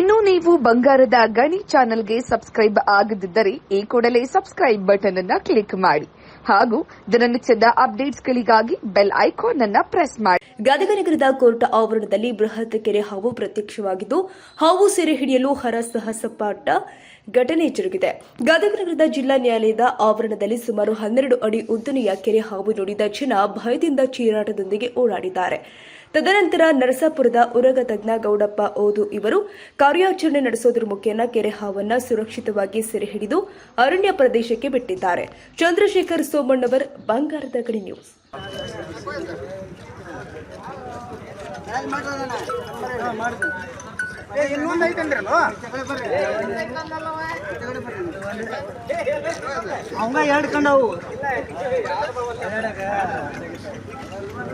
ಇನ್ನು ನೀವು ಬಂಗಾರದ ಗಣಿ ಚಾನೆಲ್ಗೆ ಸಬ್ಸ್ಕ್ರೈಬ್ ಆಗದಿದ್ದರೆ ಈ ಕೂಡಲೇ ಸಬ್ಸ್ಕ್ರೈಬ್ ಬಟನ್ ಅನ್ನ ಕ್ಲಿಕ್ ಮಾಡಿ ಹಾಗೂ ದಿನನಿತ್ಯದ ಅಪ್ಡೇಟ್ಸ್ಗಳಿಗಾಗಿ ಬೆಲ್ ಐಕಾನ್ ಅನ್ನ ಪ್ರೆಸ್ ಮಾಡಿ. ಗದಗ ನಗರದ ಕೋರ್ಟ್ ಆವರಣದಲ್ಲಿ ಬೃಹತ್ ಕೆರೆ ಹಾವು ಪ್ರತ್ಯಕ್ಷವಾಗಿದ್ದು, ಹಾವು ಸೆರೆ ಹಿಡಿಯಲು ಹರಸಾಹಸಪಾಟ ಘಟನೆ ಜರುಗಿದೆ. ಗದಗ ನಗರದ ಜಿಲ್ಲಾ ನ್ಯಾಯಾಲಯದ ಆವರಣದಲ್ಲಿ ಸುಮಾರು ಹನ್ನೆರಡು ಅಡಿ ಉದ್ದನೆಯ ಕೆರೆ ಹಾವು ನೋಡಿದ ಜನ ಭಯದಿಂದ ಚೀರಾಟದೊಂದಿಗೆ ಓಡಾಡಿದ್ದಾರೆ. ತದನಂತರ ನರಸಾಪುರದ ಉರಗ ತಜ್ಞ ಗೌಡಪ್ಪ ಓದು ಇವರು ಕಾರ್ಯಾಚರಣೆ ನಡೆಸೋದ್ರ ಮುಖೇನ ಕೆರೆ ಹಾವನ್ನ ಸುರಕ್ಷಿತವಾಗಿ ಸೆರೆ ಹಿಡಿದು ಅರಣ್ಯ ಪ್ರದೇಶಕ್ಕೆ ಬಿಟ್ಟಿದ್ದಾರೆ. ಚಂದ್ರಶೇಖರ್ ಸೋಮಣ್ಣವರ್, ಬಂಗಾರದ ಗಡಿ ನ್ಯೂಸ್. ಅವಂಗ ಎರಡು ಕಂಡವು.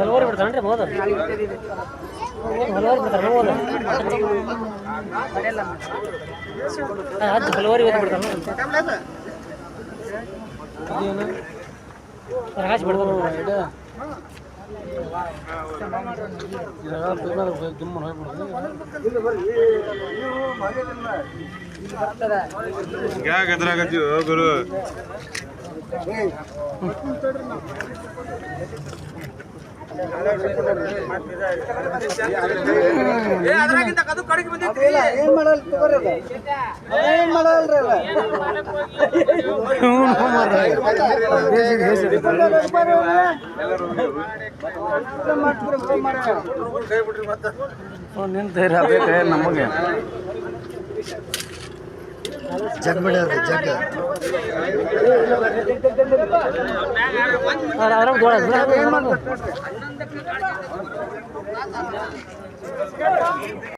ಹಲವಾರು ಬಿಡ್ತಾನೆ ಹೋದ ಹಲವಾರು ಬಿಡ್ತಾನೆ ಹೋದ ಹತ್ತು ಹಲವಾರು ಬಿಡ್ತಾನೆ ರಾಜ್ ಬಿಡ್ತಾನೆ ಯಾಕೆ ಗುರು? ಏನ್ ಮಾಡಲ್ ಏನ್ ಮಾಡಲ್ರಿ ನಿಂತ ನಮಗೆ? ಜಗ್ ಬಿಡ್ರಿ ಜಗ್. ಆರಾಮ್